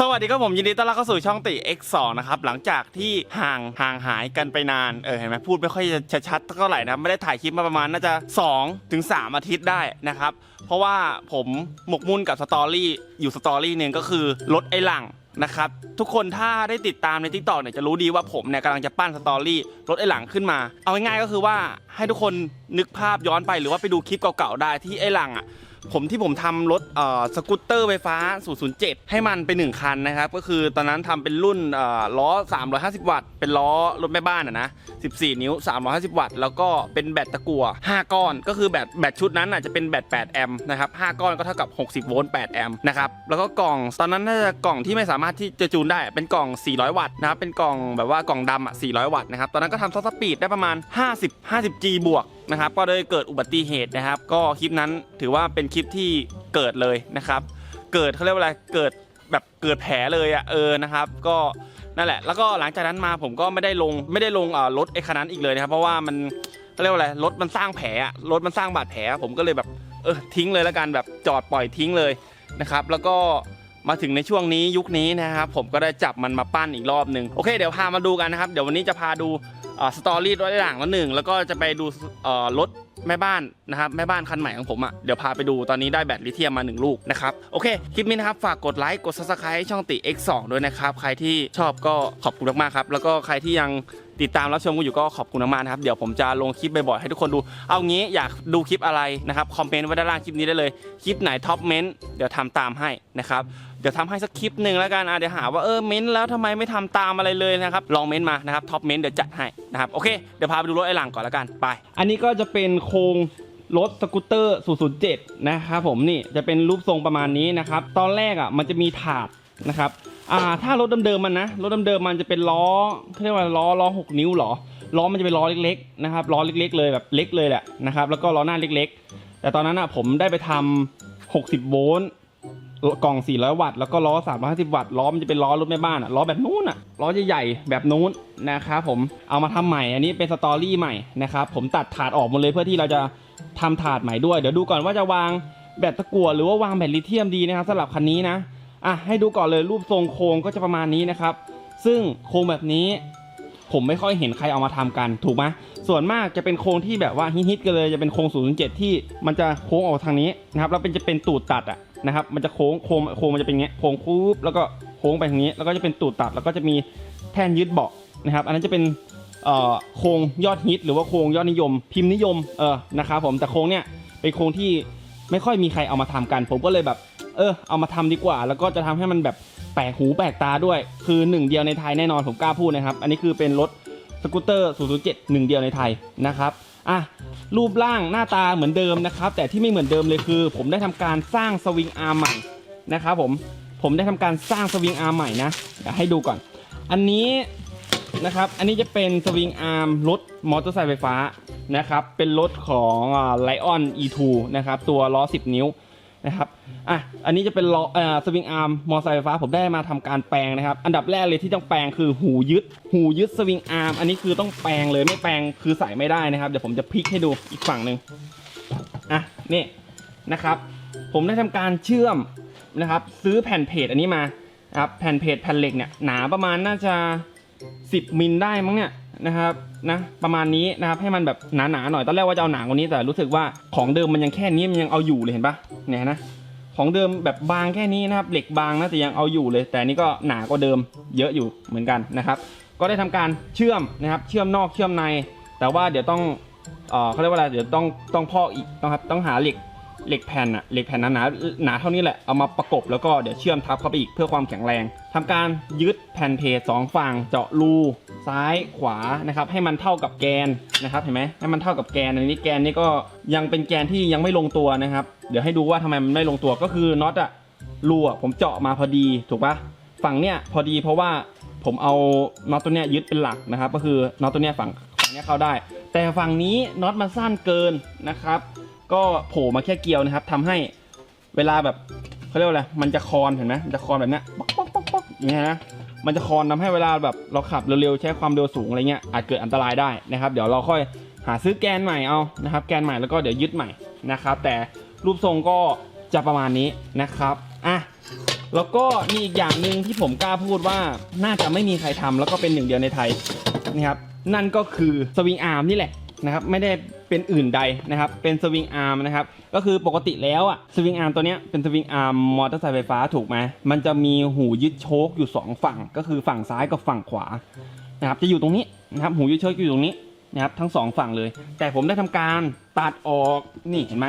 สวัสดีครับผมยินดีต้อนรับเข้าสู่ช่องติ X2 นะครับหลังจากที่ห่างห่างหายกันไปนานเออเห็นไหมพูดไม่ค่อยจะชัดเท่าไหร่นะไม่ได้ถ่ายคลิปมาประมาณน่าจะ2ถึง3อาทิตย์ได้นะครับ เพราะว่าผมหมกมุ่นกับสตอรี่อยู่สตอรี่หนึ่งก็คือรถไอ้หลังนะครับทุกคนถ้าได้ติดตามใน t ิ k t o k เนี่ยจะรู้ดีว่าผมเนี่ยกำลังจะปั้นสตอรี่รถไอ้หลังขึ้นมา เอาง่ายๆก็คือว่าให้ทุกคนนึกภาพย้อนไปหรือว่าไปดูคลิปเก่าๆได้ที่ไอ้หลังอะ ผมที่ผมทำรถเอ่อสกูตเตอร์ไฟฟ้า 007 ให้มันไปหนึ่งคันนะครับ ก็คือตอนนั้นทำเป็นรุ่นเอ่อล้อ 350 วัตต์ เป็นล้อรถแม่บ้านอะนะ 14 นิ้ว 350 วัตต์ แล้วก็เป็นแบตตะกั่ว5 ก้อน ก็คือแบตแบตชุดนั้นอะจะเป็นแบต 8 แอมป์นะครับ 5 ก้อนก็เท่ากับ 60 โวลต์ 8 แอมป์นะครับ แล้วก็กล่อง ตอนนั้นน่าจะกล่องที่ไม่สามารถที่จะจูนได้เป็นกล่อง 400 วัตต์นะครับ เป็นกล่องแบบว่ากล่องดำอะ 400 วัตต์นะครับ ตอนนั้นก็ทำซอสสปีดได้ประมาณ 50 50 G บวก นะครับ ก็เลยเกิดอุบัติเหตุนะครับ ก็คลิปนั้นถือว่าเป็นคลิปที่เกิดเลยนะครับ เกิดเขาเรียกว่าอะไรเกิดแบบเกิดแผลเลยอะเออนะครับ ก็นั่นแหละ แล้วก็หลังจากนั้นมาผมก็ไม่ได้ลงไม่ได้ลงรถไอ้คันนั้นอีกเลยนะครับ เพราะว่ามันเขาเรียกว่าอะไรรถมันสร้างแผลรถมันสร้างบาดแผล ผมก็เลยแบบเออทิ้งเลยแล้วกันแบบจอดปล่อยทิ้งเลยนะครับ แล้วก็มาถึงในช่วงนี้ยุคนี้นะครับ ผมก็ได้จับมันมาปั้นอีกรอบหนึ่งโอเคเดี๋ยวพามาดูกันนะครับ เดี๋ยววันนี้จะพาดู สตอรี่รถหลังละหนึ่งแล้วก็จะไปดูรถแม่บ้านนะครับแม่บ้านคันใหม่ของผมอะเดี๋ยวพาไปดูตอนนี้ได้แบตลิเธียมมา 1 ลูกนะครับโอเคคลิปนี้นะครับฝากกดไลค์กด subscribe ให้ช่องติ X2 ด้วยนะครับ ใครที่ชอบก็ขอบคุณมากๆครับ แล้วก็ใครที่ยังติดตามรับชมกันอยู่ก็ขอบคุณมากนะครับ เดี๋ยวผมจะลงคลิปบ่อยๆให้ทุกคนดู เอางี้อยากดูคลิปอะไรนะครับคอมเมนต์ไว้ด้านล่างคลิปนี้ได้เลยคลิปไหนท็อปเมนต์เดี๋ยวทำตามให้นะครับ ดี๋ยวทำให้สักคลิปหนึ่งแล้วกันอะเดี๋ยวหาว่าเออเม้นต์แล้วทำไมไม่ทำตามอะไรเลยนะครับลองเม้นต์มานะครับท็อปเม้นต์เดี๋ยวจัดให้นะครับโอเคเดี๋ยวพาไปดูรถไอ้หลังก่อนแล้วกันไป อันนี้ก็จะเป็นโครงรถสกูตเตอร์ 007 นะครับผมนี่จะเป็นรูปทรงประมาณนี้นะครับ ตอนแรกอะมันจะมีถาดนะครับอ่าถ้ารถเดิมๆมันนะรถเดิมๆมันจะเป็นล้อเขาเรียกว่าล้อล้อ 6 นิ้วเหรอล้อมันจะเป็นล้อเล็กๆนะครับล้อเล็กๆเลยแบบเล็กเลยแหละนะครับแล้วก็ล้อหน้าเล็กๆ แต่ตอนนั้นอะผมได้ไปทำ60 โวลต์ กล่อง 400 วัตต์ แล้วก็ล้อ 350 วัตต์ ล้อมันจะเป็นล้อรถแม่บ้านอะล้อแบบนู้นอะล้อใหญ่ๆแบบนู้นนะครับผม เอามาทำใหม่ อันนี้เป็นสตอรี่ใหม่นะครับ ผมตัดถาดออกหมดเลยเพื่อที่เราจะทำถาดใหม่ด้วย เดี๋ยวดูก่อนว่าจะวางแบตตะกั่วหรือว่าวางแบตลิเธียมดีนะครับสำหรับคันนี้นะ อะให้ดูก่อนเลยรูปทรงโครงก็จะประมาณนี้นะครับ ซึ่งโครงแบบนี้ ผมไม่ค่อยเห็นใครเอามาทำกันถูกไหมส่วนมากจะเป็นโครงที่แบบว่าฮิตๆกันเลยจะเป็นโครง007ที่มันจะโค้งออกทางนี้นะครับแล้วเป็นจะเป็นตูดตัดอะ นะครับ มันจะโค้งโค้งโค้งมันจะเป็นอย่างเงี้ยโค้งคูบแล้วก็โค้งไปทางนี้ แล้วก็จะเป็นตูดตัดแล้วก็จะมีแท่นยึดเบาะนะครับ อันนั้นจะเป็นโครงยอดฮิตหรือว่าโครงยอดนิยม พิมพ์นิยมเออนะครับผมแต่โครงเนี้ยเป็นโครงที่ไม่ค่อยมีใครเอามาทำกัน ผมก็เลยแบบ เออ เอามาทำดีกว่า แล้วก็จะทำให้มันแบบแปลกหูแปลกตาด้วย คือหนึ่งเดียวในไทยแน่นอนผมกล้าพูดนะครับ อันนี้คือเป็นรถสกูตเตอร์ 007 หนึ่งเดียวในไทยนะครับ อะรูปร่างหน้าตาเหมือนเดิมนะครับ แต่ที่ไม่เหมือนเดิมเลยคือ ผมได้ทำการสร้างสวิงอาร์มใหม่นะครับผมผมได้ทำการสร้างสวิงอาร์มใหม่นะเดี๋ยวให้ดูก่อน อันนี้นะครับ อันนี้จะเป็นสวิงอาร์มรถมอเตอร์ไซค์ไฟฟ้านะครับ เป็นรถของไลออน E2 นะครับ ตัวล้อ 10 นิ้ว นะครับอะอันนี้จะเป็นล้อเอ่อสวิงอาร์มมอไซค์ไฟฟ้าผมได้มาทำการแปลงนะครับ อันดับแรกเลยที่ต้องแปลงคือหูยึด หูยึดสวิงอาร์มอันนี้คือต้องแปลงเลยไม่แปลงคือใส่ไม่ได้นะครับ เดี๋ยวผมจะพลิกให้ดูอีกฝั่งหนึ่งอะนี่นะครับ ผมได้ทำการเชื่อมนะครับ ซื้อแผ่นเพจอันนี้มานะครับแผ่นเพจแผ่นเหล็กเนี่ยหนาประมาณน่าจะ 10มิลได้มั้งเนี่ย นะครับนะประมาณนี้นะครับให้มันแบบหนาๆหน่อยตอนแรกว่าจะเอาหนากว่านี้แต่รู้สึกว่าของเดิมมันยังแค่นี้มันยังเอาอยู่เลยเห็นปะเนี่ยนะของเดิมแบบบางแค่นี้นะครับเหล็กบางนะแต่ยังเอาอยู่เลย แต่นี้ก็หนากว่าเดิมเยอะอยู่เหมือนกันนะครับ ก็ได้ทำการเชื่อมนะครับ เชื่อมนอกเชื่อมใน แต่ว่าเดี๋ยวต้องเอ่อเขาเรียกว่าอะไรเดี๋ยวต้องต้องพอกอีกต้องครับต้องหาเหล็ก เหล็กแผ่นอะเหล็กแผ่นหนาๆหนาเท่านี้แหละเอามาประกบแล้วก็เดี๋ยวเชื่อมทับเข้าไปอีกเพื่อความแข็งแรงทำการยึดแผ่นเพจสองฝั่งเจาะรูซ้ายขวานะครับให้มันเท่ากับแกนนะครับเห็นไหมให้มันเท่ากับแกนอันนี้แกนนี่ก็ยังเป็นแกนที่ยังไม่ลงตัวนะครับ เดี๋ยวให้ดูว่าทำไมมันไม่ลงตัวก็คือน็อตอะรูอะผมเจาะมาพอดีถูกปะฝั่งเนี้ยพอดีเพราะว่าผมเอาน็อตตัวเนี้ยยึดเป็นหลักนะครับ ก็คือน็อตตัวเนี้ยฝั่งฝั่งเนี้ยเข้าได้ แต่ฝั่งนี้น็อตมันสั้นเกินนะครับ ก็โผล่มาแค่เกลียวนะครับทำให้เวลาแบบเขาเรียกว่าอะไรมันจะคอนเห็นไหมมันจะคอนแบบนี้ป๊อกป๊อกป๊อกป๊อกอย่างเงี้ยนะมันจะคอนทำให้เวลาแบบเราขับเร็วๆใช้ความเร็วสูงอะไรเงี้ยอาจเกิดอันตรายได้นะครับ เดี๋ยวเราค่อยหาซื้อแกนใหม่เอานะครับ แกนใหม่แล้วก็เดี๋ยวยึดใหม่นะครับ แต่รูปทรงก็จะประมาณนี้นะครับอะแล้วก็มีอีกอย่างหนึ่งที่ผมกล้าพูดว่าน่าจะไม่มีใครทำแล้วก็เป็นหนึ่งเดียวในไทยนะครับนั่นก็คือสวิงอาร์มนี่แหละนะครับ ไม่ได้ เป็นอื่นใดนะครับ เป็นสวิงอาร์มนะครับ ก็คือปกติแล้วอะสวิงอาร์มตัวเนี้ยเป็นสวิงอาร์มมอเตอร์ไซค์ไฟฟ้าถูกไหมมันจะมีหูยึดโชคอยู่สองฝั่ง ก็คือฝั่งซ้ายกับฝั่งขวานะครับ จะอยู่ตรงนี้นะครับ หูยึดโชคอยู่ตรงนี้นะครับ ทั้งสองฝั่งเลย แต่ผมได้ทำการตัดออก นี่เห็นไหม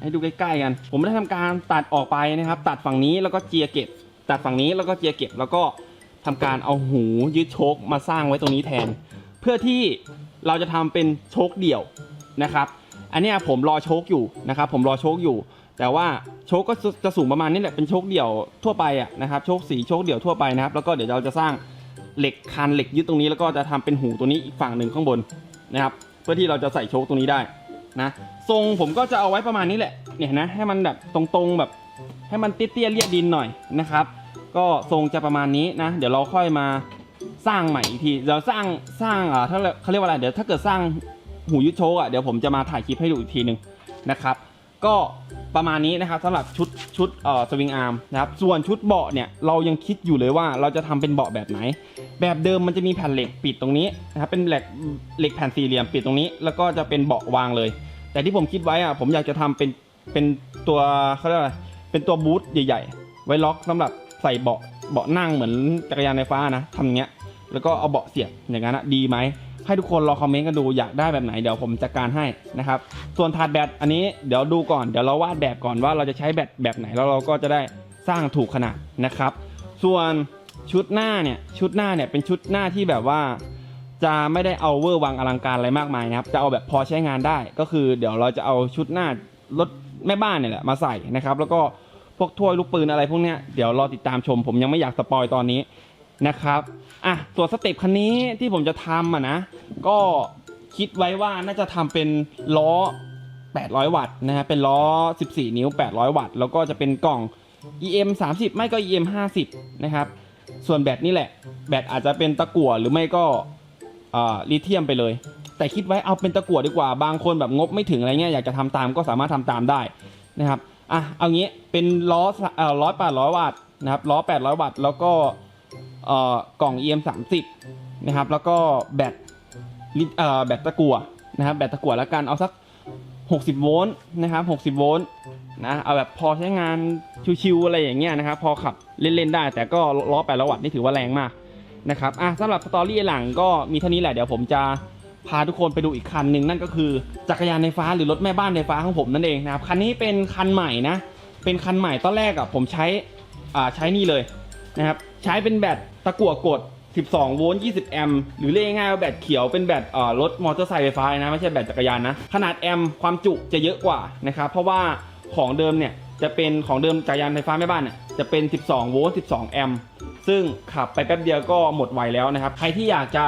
ให้ดูใกล้ๆกัน ผมได้ทำการตัดออกไปนะครับ ตัดฝั่งนี้แล้วก็เจียเก็บ ตัดฝั่งนี้แล้วก็เจียเก็บ แล้วก็ทำการเอาหูยึดโชคมาสร้างไว้ตรงนี้แทน เพื่อที่เราจะทำเป็นโชคเดี่ยว นะครับ อันนี้ผมรอโชคอยู่นะครับ ผมรอโชคอยู่ แต่ว่าโชคก็จะสูงประมาณนี้แหละเป็นโชคเดี่ยวทั่วไปอะนะครับโชคสีโชคเดี่ยวทั่วไปนะครับ แล้วก็เดี๋ยวเราจะสร้างเหล็กคันเหล็กยึดตรงนี้แล้วก็จะทำเป็นหูตัวนี้อีกฝั่งหนึ่งข้างบนนะครับเพื่อที่เราจะใส่โชคตรงนี้ได้นะทรงผมก็จะเอาไว้ประมาณนี้แหละเนี่ยนะให้มันแบบตรงๆแบบ ให้มันเตี้ยๆเรียดินหน่อยนะครับ ก็ทรงจะประมาณนี้นะ เดี๋ยวเราค่อยมาสร้างใหม่อีกทีเดี๋ยวสร้างสร้างอ่าถ้าเขาเรียกว่าอะไรเดี๋ยวถ้าเกิดสร้าง หูยึดโชกอะเดี๋ยวผมจะมาถ่ายคลิปให้ดูอีกทีหนึ่งนะครับ ก็ประมาณนี้นะครับสำหรับชุดชุดเอ่อสวิงอาร์มนะครับส่วนชุดเบาะเนี่ยเรายังคิดอยู่เลยว่าเราจะทำเป็นเบาะแบบไหน แบบเดิมมันจะมีแผ่นเหล็กปิดตรงนี้นะครับเป็นเหล็กเหล็กแผ่นสี่เหลี่ยมปิดตรงนี้ แล้วก็จะเป็นเบาะวางเลย แต่ที่ผมคิดไว้อะผมอยากจะทำเป็นเป็นตัวเขาเรียกว่าอะไรเป็นตัวบูทใหญ่ ๆ ไว้ล็อกสำหรับใส่เบาะเบาะนั่งเหมือนจักรยานไฟฟ้านะทำอย่างเงี้ยแล้วก็เอาเบาะเสียบอย่างนั้นนะดีไหม ให้ทุกคนรอคอมเมนต์กันดูอยากได้แบบไหนเดี๋ยวผมจัดการให้นะครับ ส่วนถาดแบตอันนี้เดี๋ยวดูก่อนเดี๋ยวเราวาดแบบก่อนว่าเราจะใช้แบตแบบไหนแล้วเราก็จะได้สร้างถูกขนาดนะครับ ส่วนชุดหน้าเนี่ยชุดหน้าเนี่ยเป็นชุดหน้าที่แบบว่า จะไม่ได้เอาเวอร์วังอลังการอะไรมากมายนะครับจะเอาแบบพอใช้งานได้ ก็คือเดี๋ยวเราจะเอาชุดหน้ารถแม่บ้านเนี่ยแหละมาใส่นะครับ แล้วก็พวกถ้วยลูกปืนอะไรพวกเนี้ยเดี๋ยวรอติดตามชม ผมยังไม่อยากสปอยตอนนี้นะครับ อะส่วนสเต็ปคันนี้ที่ผมจะทำอะนะ ก็คิดไว้ว่าน่าจะทำเป็นล้อ 800 วัตต์นะฮะเป็นล้อ 14 นิ้ว 800 วัตต์ แล้วก็จะเป็นกล่อง EM 30 ไม่ก็ EM 50 นะครับ ส่วนแบตนี่แหละ แบตอาจจะเป็นตะกั่วหรือไม่ก็อ่าลิเธียมไปเลย แต่คิดไว้เอาเป็นตะกั่วดีกว่า บางคนแบบงบไม่ถึงอะไรเงี้ยอยากจะทำตามก็สามารถทำตามได้นะครับ อะ เอางี้เป็นล้อเอ่อล้อ800วัตต์นะครับ ล้อ800วัตต์ แล้วก็ กล่อง EM 30นะครับ แล้วก็แบตแบตตะกั่วนะครับ แบตตะกั่วแล้วกันเอาสัก 60 โวลต์นะครับ60 โวลต์นะเอาแบบพอใช้งานชิวๆอะไรอย่างเงี้ยนะครับ พอขับเล่นๆได้ แต่ก็ล้อ800วัตต์นี่ถือว่าแรงมากนะครับอะสำหรับสตอรี่หลังก็มีเท่านี้แหละเดี๋ยวผมจะพาทุกคนไปดูอีกคันหนึ่งนั่นก็คือจักรยานไฟฟ้าหรือรถแม่บ้านไฟฟ้าของผมนั่นเองนะครับคันนี้เป็นคันใหม่นะเป็นคันใหม่ตอนแรกอะผมใช้อ่าใช้นี่เลยนะครับ ใช้เป็นแบตตะกั่วกด 12 โวลต์ 20 แอมป์ หรือเรียกง่ายๆว่าแบตเขียวเป็นแบตเอ่อรถมอเตอร์ไซค์ไฟฟ้านะ ไม่ใช่แบตจักรยานนะ ขนาดแอมป์ความจุจะเยอะกว่านะครับ เพราะว่าของเดิมเนี่ยจะเป็นของเดิมจักรยานไฟฟ้าแม่บ้านเนี่ยจะเป็น 12 โวลต์ 12 แอมป์ ซึ่งขับไปแป๊บเดียวก็หมดไวแล้วนะครับ ใครที่อยากจะ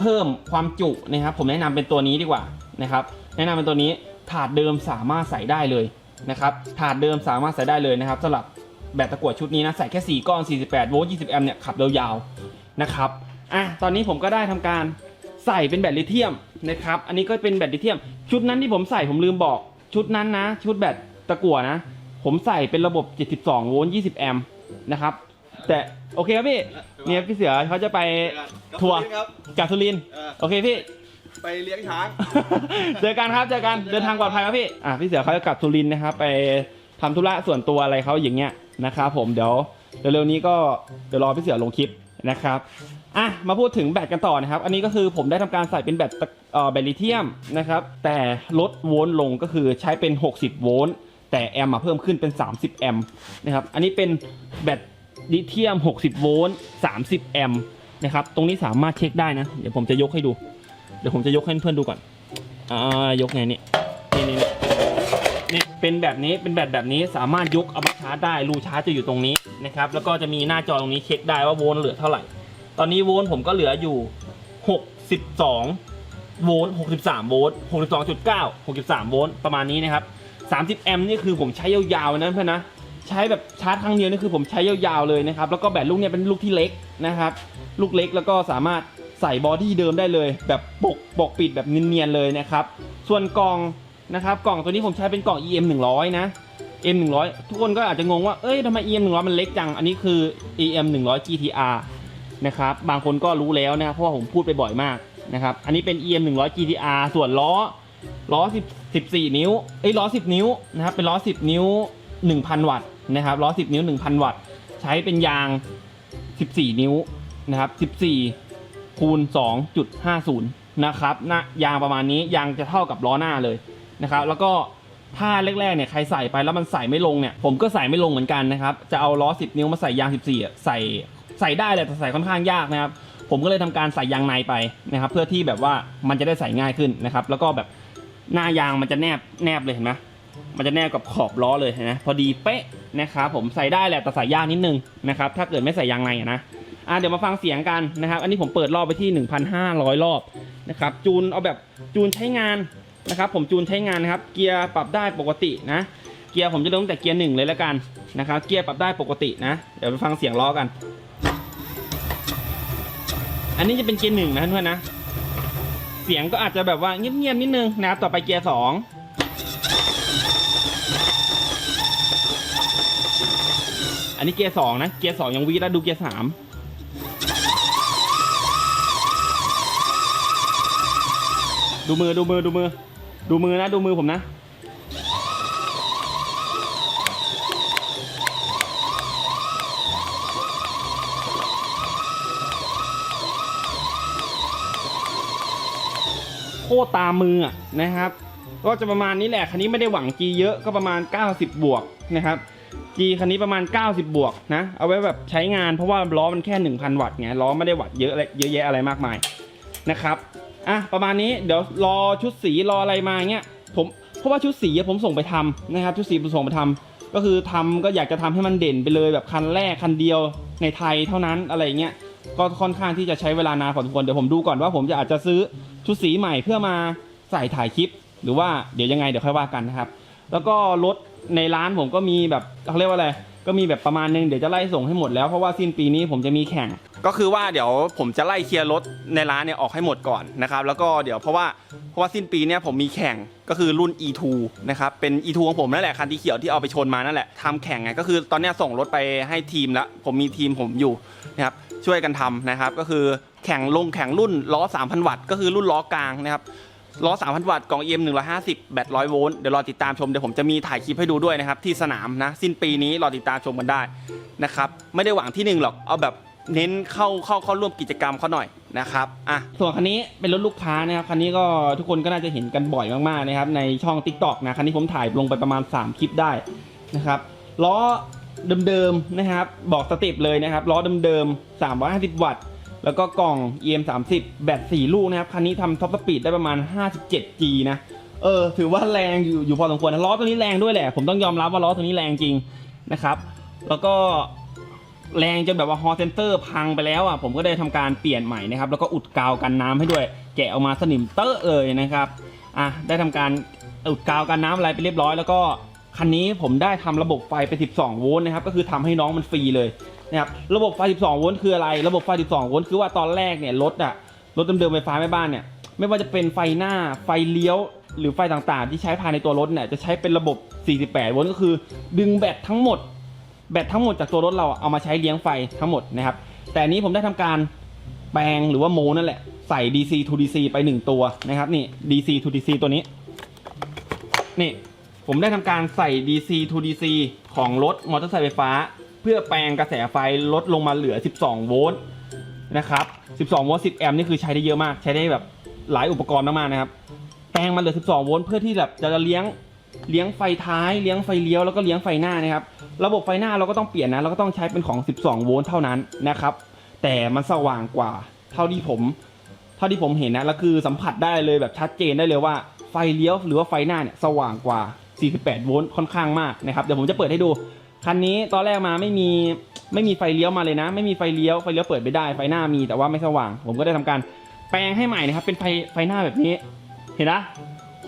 เพิ่มความจุนะครับ ผมแนะนำเป็นตัวนี้ดีกว่านะครับ แนะนำเป็นตัวนี้ถาดเดิมสามารถใส่ได้เลยนะครับ ถาดเดิมสามารถใส่ได้เลยนะครับสำหรับ แบตตะกั่วชุดนี้นะใส่แค่4ก้อน48โวลต์20แอมป์เนี่ยขับยาวๆนะครับอะตอนนี้ผมก็ได้ทำการใส่เป็นแบตลิเธียมนะครับอันนี้ก็เป็นแบตลิเธียม ชุดนั้นที่ผมใส่ผมลืมบอกชุดนั้นนะ ชุดแบตตะกั่วนะ ผมใส่เป็นระบบ 72โวลต์20แอมป์นะครับแต่โอเคครับพี่เนี่ยพี่เสือเขาจะไปทัวร์ครับจากสุรินทร์เออโอเคพี่ไปเลี้ยงช้าง เจอกันครับ เจอกัน เดินทางปลอดภัยครับพี่ อะพี่เสือเขาจะกลับสุรินทร์นะครับ ไปทำธุระส่วนตัวอะไรเขาอย่างเงี้ย นะครับผมเดี๋ยวเร็วๆนี้ก็เดี๋ยวรอพี่เสือลงคลิปนะครับอะมาพูดถึงแบตกันต่อนะครับ อันนี้ก็คือผมได้ทำการใส่เป็นแบตเอ่อแบตลิเธียมนะครับแต่ลดโวลต์ลงก็คือใช้เป็น 60 โวลต์แต่แอมป์เพิ่มขึ้นเป็น 30 แอมป์นะครับอันนี้เป็นแบตลิเธียม 60 โวลต์ 30 แอมป์นะครับตรงนี้สามารถเช็คได้นะ เดี๋ยวผมจะยกให้ดู เดี๋ยวผมจะยกให้เพื่อนๆดูก่อนอ่ายกไงนี่นี่นี่นี่นี่ เป็นแบบนี้เป็นแบบแบบนี้สามารถยกเอามาชาร์จได้รูชาร์จจะอยู่ตรงนี้นะครับแล้วก็จะมีหน้าจอตรงนี้เช็คได้ว่าโวลต์เหลือเท่าไหร่ ตอนนี้โวลต์ผมก็เหลืออยู่ 62 โวลต์ 63 โวลต์ 62.9 63 โวลต์ประมาณนี้นะครับ 30 แอมป์นี่คือผมใช้ยาวๆนะเพื่อนนะใช้แบบชาร์จครั้งเดียวนี่คือผมใช้ยาวๆเลยนะครับแล้วก็แบตลูกเนี่ยเป็นลูกที่เล็กนะครับลูกเล็กแล้วก็สามารถใส่บอดี้เดิมได้เลย แบบปกปกปิดแบบเนียนๆเลยนะครับส่วนกล่อง นะครับกล่องตัวนี้ผมใช้เป็นกล่อง EM 100นะ M 100ทุกคนก็อาจจะงงว่าเอ้ยทำไม EM 100มันเล็กจัง อันนี้คือ EM 100 GTR นะครับบางคนก็รู้แล้วนะครับเพราะว่าผมพูดไปบ่อยมากนะครับอันนี้เป็น EM 100 GTR ส่วนล้อล้อ10 14 นิ้วเอ้ยล้อ 10 นิ้วนะครับเป็นล้อ 10 นิ้ว 1,000 วัตต์นะครับล้อ 10 นิ้ว 1,000 วัตต์ ใช้เป็นยาง 14 นิ้วนะครับ14คูณ2.50นะครับน้ายางประมาณนี้ยางจะเท่ากับล้อหน้าเลย นะครับแล้วก็ถ้าแรกๆเนี่ยใครใส่ไปแล้วมันใส่ไม่ลงเนี่ยผมก็ใส่ไม่ลงเหมือนกันนะครับจะเอาล้อ 10 นิ้วมาใส่ยาง 14อ่ใส่ใส่ได้แหละแต่ใส่ค่อนข้างยากนะครับผมก็เลยทำการใส่ยางในไปนะครับเพื่อที่แบบว่ามันจะได้ใส่ง่ายขึ้นนะครับแล้วก็แบบหน้ายางมันจะแนบแนบเลยเห็นไหมมันจะแนบกับขอบล้อเลยนะพอดีเป๊ะนะครับผมใส่ได้แหละแต่ใส่ยากนิดนึงนะครับถ้าเกิดไม่ใส่ยางในนะอะเดี๋ยวมาฟังเสียงกันนะครับ อันนี้ผมเปิดรอบไปที่ 1,500 รอบนะครับจูนเอาแบบจูนใช้งาน นะครับ ผมจูนใช้งานนะครับ เกียร์ปรับได้ปกตินะ เกียร์ผมจะเริ่มตั้งแต่เกียร์หนึ่งเลยแล้วกันนะครับ เกียร์ปรับได้ปกตินะ เดี๋ยวไปฟังเสียงล้อกัน อันนี้จะเป็นเกียร์หนึ่งนะเพื่อนนะ เสียงก็อาจจะแบบว่าเงียบๆนิดนึงนะครับ ต่อไปเกียร์สองอันนี้เกียร์สองนะ เกียร์สองยังวีแล้วดูเกียร์สามดูมือดูมือดูมือ ดูมือนะ ดูมือผมนะ โคตรตามมืออะนะครับ ก็จะประมาณนี้แหละคันนี้ไม่ได้หวัง G เยอะก็ประมาณ 90 บวกนะครับ G คันนี้ประมาณ 90 บวกนะ เอาไว้แบบใช้งานเพราะว่าล้อมันแค่ 1,000 วัตต์ไงล้อไม่ได้วัตต์เยอะอะไรเยอะแยะอะไรมากมายนะครับ อะประมาณนี้เดี๋ยวรอชุดสีรออะไรมาเงี้ยผมเพราะว่าชุดสีผมส่งไปทำนะครับ ชุดสีผมส่งไปทำก็คือทำก็อยากจะทำให้มันเด่นไปเลยแบบคันแรกคันเดียวในไทยเท่านั้นอะไรเงี้ยก็ค่อนข้างที่จะใช้เวลานานพอสมควรเดี๋ยวผมดูก่อนว่าผมจะอาจจะซื้อชุดสีใหม่เพื่อมาใส่ถ่ายคลิป หรือว่าเดี๋ยวยังไงเดี๋ยวค่อยว่ากันนะครับ แล้วก็รถในร้านผมก็มีแบบเขาเรียกว่าอะไรก็มีแบบประมาณนึงเดี๋ยวจะไล่ส่งให้หมดแล้วเพราะว่าสิ้นปีนี้ผมจะมีแข่ง ก็คือว่าเดี๋ยวผมจะไล่เคลียร์รถในร้านเนี่ยออกให้หมดก่อนนะครับแล้วก็เดี๋ยวเพราะว่าเพราะว่าสิ้นปีเนี่ยผมมีแข่งก็คือรุ่น E2 นะครับเป็น E2 ของผมนั่นแหละคันที่เขียวที่เอาไปชนมานั่นแหละทำแข่งไงก็คือตอนนี้ส่งรถไปให้ทีมแล้วผมมีทีมผมอยู่นะครับช่วยกันทำนะครับก็คือแข่งลงแข่งรุ่นล้อ 3,000 วัตต์ก็คือรุ่นล้อกลางนะครับล้อ 3,000 วัตต์กล่อง EM 150 แบต 100 โวลต์ เดี๋ยวรอติดตามชม เดี๋ยวผมจะมีถ่ายคลิปให้ดูด้วยนะครับ ที่สนามนะ สิ้นปีนี้รอติดตามชมกันได้นะครับ ไม่ได้หวังที่หนึ่งหรอก เอาแบบ เน้นเข้าเข้าเข้าร่วมกิจกรรมเขาหน่อยนะครับอะส่วนคันนี้เป็นรถลูกค้านะครับคันนี้ก็ทุกคนก็น่าจะเห็นกันบ่อยมากๆนะครับในช่อง TikTok นะคันนี้ผมถ่ายลงไปประมาณ 3 คลิปได้นะครับล้อเดิมๆนะครับบอกสเต็ปเลยนะครับล้อเดิมๆ350 วัตต์ แล้วก็กล่อง EM 30แบต4ลูกนะครับคันนี้ทำท็อปสปีดได้ประมาณ 57G นะเออถือว่าแรงอยู่อยู่พอสมควรนะล้อตัวนี้แรงด้วยแหละ ผมต้องยอมรับว่าล้อตัวนี้แรงจริงนะครับ แล้วก็ แรงจนแบบว่าฮอเซนเตอร์พังไปแล้วอะผมก็ได้ทำการเปลี่ยนใหม่นะครับแล้วก็อุดกาวกันน้ำให้ด้วย แกะออกมาสนิมเตอะเลยนะครับอะได้ทำการอุดกาวกันน้ำอะไรไปเรียบร้อย แล้วก็คันนี้ผมได้ทำระบบไฟไป12 โวลต์นะครับก็คือทำให้น้องมันฟรีเลยนะครับระบบไฟ 12 โวลต์คืออะไร ระบบไฟ 12 โวลต์คือว่าตอนแรกเนี่ยรถอะรถเดิมๆไฟฟ้าแม่บ้านเนี่ยไม่ว่าจะเป็นไฟหน้าไฟเลี้ยวหรือไฟต่างๆ ที่ใช้ภายในตัวรถเนี่ยจะใช้เป็นระบบ 48 โวลต์ก็คือ ดึงแบตทั้งหมด แบตทั้งหมดจากตัวรถเราเอามาใช้เลี้ยงไฟทั้งหมดนะครับ แต่นี้ผมได้ทำการแปลงหรือว่าโมนั่นแหละ ใส่ DC to DC ไป 1 ตัวนะครับนี่ DC to DC ตัวนี้นี่ผมได้ทำการใส่ DC to DC ของรถมอเตอร์ไซค์ไฟฟ้า เพื่อแปลงกระแสไฟลดลงมาเหลือ 12 โวลต์นะครับ 12 โวลต์ 10 แอมป์นี่คือใช้ได้เยอะมาก ใช้ได้แบบหลายอุปกรณ์มากๆนะครับ แปลงมาเหลือ 12 โวลต์เพื่อที่แบบจะเลี้ยง เลี้ยงไฟท้าย เลี้ยงไฟเลี้ยวแล้วก็เลี้ยงไฟหน้านะครับ ระบบไฟหน้าเราก็ต้องเปลี่ยนนะเราก็ต้องใช้เป็นของ 12 โวลต์เท่านั้นนะครับ แต่มันสว่างกว่า เท่าที่ผม เท่าที่ผมเห็นนะแล้วคือสัมผัสได้เลยแบบชัดเจนได้เลยว่าไฟเลี้ยวหรือว่าไฟหน้าเนี่ยสว่างกว่า 48 โวลต์ค่อนข้างมากนะครับเดี๋ยวผมจะเปิดให้ดูคันนี้ตอนแรกมาไม่มีไม่มีไฟเลี้ยวมาเลยนะ ไม่มีไฟเลี้ยวไฟเลี้ยวเปิดไม่ได้ไฟหน้ามีแต่ว่าไม่สว่าง ผมก็ได้ทำการแปลงให้ใหม่นะครับเป็นไฟไฟหน้าแบบนี้ เห็นนะ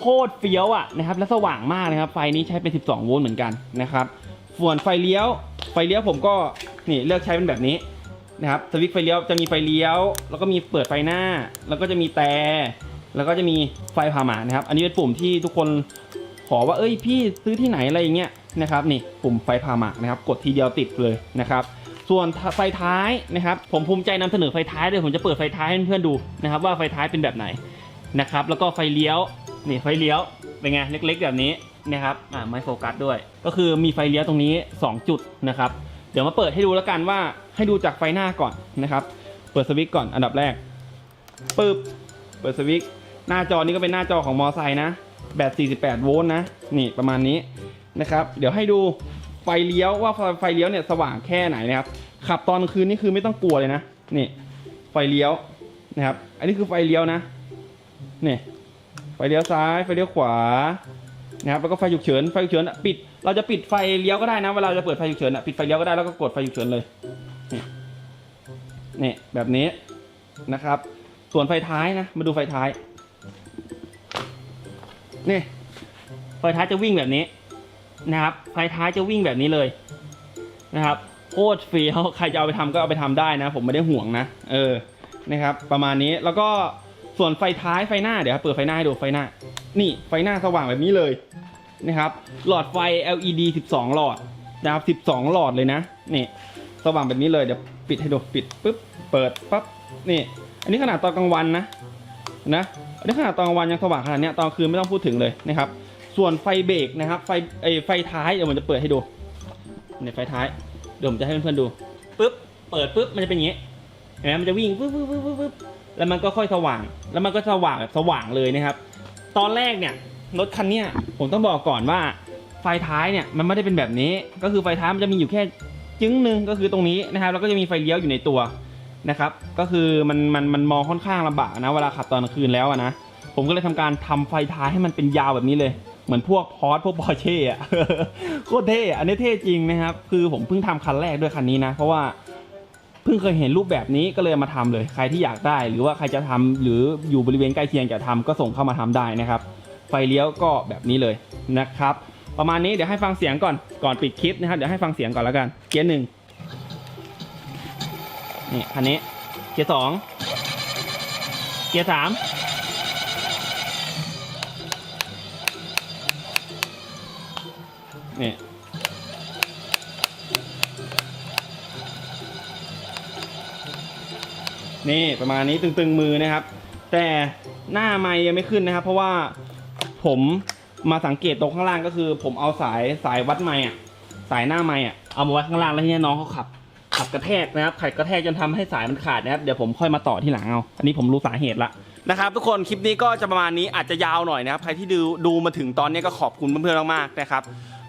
โคตรเฟี้ยวอะนะครับและสว่างมากนะครับ ไฟนี้ใช้เป็น 12 โวลต์เหมือนกันนะครับส่วนไฟเลี้ยว ไฟเลี้ยวผมก็นี่เลือกใช้เป็นแบบนี้นะครับสวิตช์ไฟเลี้ยวจะมีไฟเลี้ยว แล้วก็มีเปิดไฟหน้า แล้วก็จะมีแต่แล้วก็จะมีไฟผ่าหมานะครับ อันนี้เป็นปุ่มที่ทุกคนขอว่าเอ้ยพี่ซื้อที่ไหนอะไรอย่างเงี้ยนะครับนี่ปุ่มไฟพาหมานะครับ กดทีเดียวติดเลยนะครับส่วนไฟท้ายนะครับ ผมภูมิใจนำเสนอไฟท้ายด้วยผมจะเปิดไฟท้ายให้เพื่อนๆดูนะครับ ว่าไฟท้ายเป็นแบบไหนนะครับ แล้วก็ไฟเลี้ยว นี่ไฟเลี้ยวเป็นไงเล็กๆ แบบนี้นะครับอ่าไม่โฟกัสด้วย ก็คือมีไฟเลี้ยวตรงนี้ 2 จุดนะครับ เดี๋ยวมาเปิดให้ดูแล้วกันว่าให้ดูจากไฟหน้าก่อนนะครับ เปิดสวิตช์ก่อนอันดับแรกปึ๊บเปิดสวิตช์หน้าจอนี้ก็เป็นหน้าจอของมอไซค์นะแบต48 โวลต์นะ นี่ประมาณนี้นะครับ เดี๋ยวให้ดูไฟเลี้ยวว่าไฟเลี้ยวเนี่ยสว่างแค่ไหนนะครับ ขับตอนคืนนี่คือไม่ต้องกลัวเลยนะ นี่ไฟเลี้ยวนะครับ อันนี้คือไฟเลี้ยวนะ นี่ ไฟเลี้ยวซ้ายไฟเลี้ยวขวานะครับแล้วก็ไฟฉุกเฉินไฟฉุกเฉินปิด เราจะปิดไฟเลี้ยวก็ได้นะเวลาเราจะเปิดไฟฉุกเฉินอะปิดไฟเลี้ยวก็ได้แล้วก็กดไฟฉุกเฉินเลยนี่นี่แบบนี้นะครับ ส่วนไฟท้ายนะมาดูไฟท้ายนี่ไฟท้ายจะวิ่งแบบนี้นะครับไฟท้ายจะวิ่งแบบนี้เลยนะครับโคตรเฟี้ยวใครจะเอาไปทำก็เอาไปทำได้นะ ผมไม่ได้ห่วงนะ เออนะครับ ประมาณนี้แล้วก็ ส่วนไฟท้ายไฟหน้าเดี๋ยวเปิดไฟหน้าให้ดูไฟหน้า นี่ไฟหน้าสว่างแบบนี้เลยนะครับ หลอดไฟ LED 12 หลอดนะครับ 12 หลอดเลยนะ นี่ สว่างแบบนี้เลยเดี๋ยวปิดให้ดูปิดปุ๊บเปิดปั๊บนี่ อันนี้ขนาดตอนกลางวันนะนะอันนี้ขนาดตอนกลางวันยังสว่างขนาดนี้ตอนคืนไม่ต้องพูดถึงเลยนะครับ ส่วนไฟเบรกนะครับ ไฟไอไฟท้ายเดี๋ยวผมจะเปิดให้ดูเนี่ยไฟท้ายเดี๋ยวผมจะให้เพื่อนๆดูปุ๊บเปิดปุ๊บมันจะเป็นอย่างนี้ เห็นไหมมันจะวิ่งปุ๊บปุ๊บปุ๊บปุ๊บแล้วมันก็ค่อยสว่าง แล้วมันก็สว่างแบบสว่างเลยนะครับ ตอนแรกเนี่ยรถคันเนี้ยผมต้องบอกก่อนว่า ไฟท้ายเนี่ยมันไม่ได้เป็นแบบนี้ ก็คือไฟท้ายมันจะมีอยู่แค่จึ้งหนึ่งก็คือตรงนี้นะครับ แล้วก็จะมีไฟเลี้ยวอยู่ในตัวนะครับ ก็คือมันมันมันมองค่อนข้างลำบากนะเวลาขับตอนกลางคืนแล้วนะ ผมก็เลยทำการทำไฟท้ายให้มันเป็นยาวแบบนี้เลยเหมือนพวกพอร์พวกปอร์เช่อะโคตรเท่อะอันนี้เท่จริงนะครับ คือผมเพิ่งทำคันแรกด้วยคันนี้นะ เพราะว่า เพิ่งเคยเห็นรูปแบบนี้ก็เลยมาทำเลย ใครที่อยากได้ หรือว่าใครจะทำหรืออยู่บริเวณใกล้เคียงจะทำก็ส่งเข้ามาทำได้นะครับ ไฟเลี้ยวก็แบบนี้เลยนะครับ ประมาณนี้เดี๋ยวให้ฟังเสียงก่อนก่อนปิดคลิปนะครับเดี๋ยวให้ฟังเสียงก่อนแล้วกันเกียร์หนึ่งนี่คันนี้เกียร์สองเกียร์สาม นี่ประมาณนี้ตึงๆมือนะครับ แต่หน้าไม้ยังไม่ขึ้นนะครับ เพราะว่าผมมาสังเกตตรงข้างล่างก็คือ ผมเอาสายสายวัดไม้อะสายหน้าไม้อะเอามาไว้ข้างล่างแล้วทีนี้น้องเขาขับขับกระแทกนะครับขัดกระแทกจนทำให้สายมันขาดนะครับเดี๋ยวผมค่อยมาต่อที่หลังเอาอันนี้ผมรู้สาเหตุละนะครับ ทุกคนคลิปนี้ก็จะประมาณนี้อาจจะยาวหน่อยนะครับ ใครที่ดูดูมาถึงตอนนี้ก็ขอบคุณเพื่อนๆมากๆนะครับ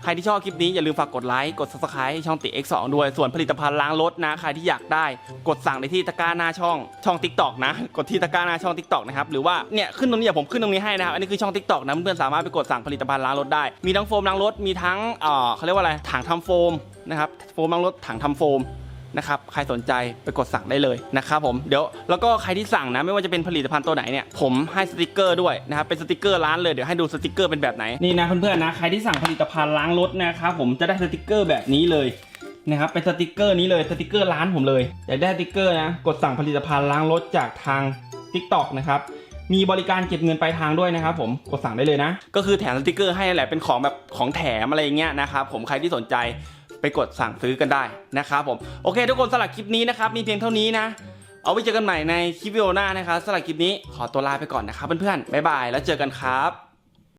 ใครที่ชอบคลิปนี้อย่าลืมฝากกดไลค์กด subscribe ช่องติ X2 ด้วยส่วนผลิตภัณฑ์ล้างรถนะ ใครที่อยากได้กดสั่งได้ที่ตะกร้าหน้าช่องช่อง TikTok นะ กดที่ตะกร้าหน้าช่อง TikTok นะครับหรือว่าเนี่ยขึ้นตรงนี้ผมขึ้นตรงนี้ให้นะครับอันนี้คือช่อง TikTok นะเพื่อนๆสามารถไปกดสั่งผลิตภัณฑ์ล้างรถได้มีทั้งโฟมล้างรถมีทั้งเอ่อเขาเรียกว่าอะไรถังทำโฟมนะครับโฟมล้างรถถังทำโฟม นะครับใครสนใจไปกดสั่งได้เลยนะครับผมเดี๋ยวแล้วก็ใครที่สั่งนะไม่ว่าจะเป็นผลิตภัณฑ์ตัวไหนเนี่ยผมให้สติกเกอร์ด้วยนะครับเป็นสติกเกอร์ร้านเลยเดี๋ยวให้ดูสติกเกอร์เป็นแบบไหนนี่นะเพื่อนๆนะใครที่สั่งผลิตภัณฑ์ล้างรถนะครับผมจะได้สติกเกอร์แบบนี้เลยนะครับเป็นสติกเกอร์นี้เลยสติกเกอร์ร้านผมเลยอยากได้สติกเกอร์นะกดสั่งผลิตภัณฑ์ล้างรถจากทาง TikTok นะครับมีบริการเก็บเงินปลายทางด้วยนะครับผมกดสั่งได้เลยนะ ก็คือแถมสติกเกอร์ให้แหละเป็นของแบบของแถมอะไรเงี้ยนะครับผมใครที่สนใจ ไปกดสั่งซื้อกันได้นะครับผมโอเค ทุกคนสำหรับคลิปนี้นะครับมีเพียงเท่านี้นะ เอาไว้เจอกันใหม่ในคลิปวิดีโอหน้านะครับสำหรับคลิปนี้ขอตัวลาไปก่อนนะครับเพื่อนๆบ๊ายบายแล้วเจอกันครับ